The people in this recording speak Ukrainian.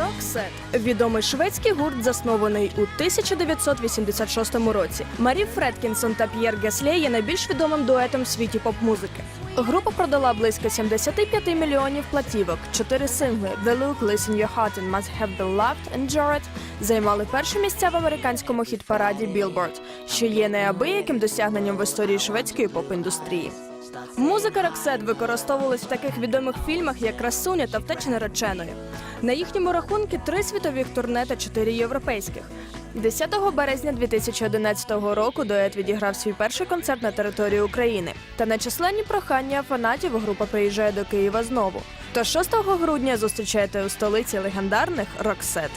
Роксет відомий шведський гурт, заснований у 1986 році. Марі Фредкінсон та П'єр Геслє є найбільш відомим дуетом в світі поп-музики. Група продала близько 75 мільйонів платівок. Чотири сингли «The Look», «Listen Your Heart» and «Must Have Been Loved» and займали перше місця в американському хіт-параді Billboard, що є неабияким досягненням в історії шведської поп-індустрії. Музика Роксет використовувалась в таких відомих фільмах, як Красуня та Втеча нареченої. На їхньому рахунку три світових турне та чотири європейських. 10 березня 2011 року дует відіграв свій перший концерт на території України. Та на численні прохання фанатів група приїжджає до Києва знову. Тож 6 грудня зустрічайте у столиці легендарних Роксет.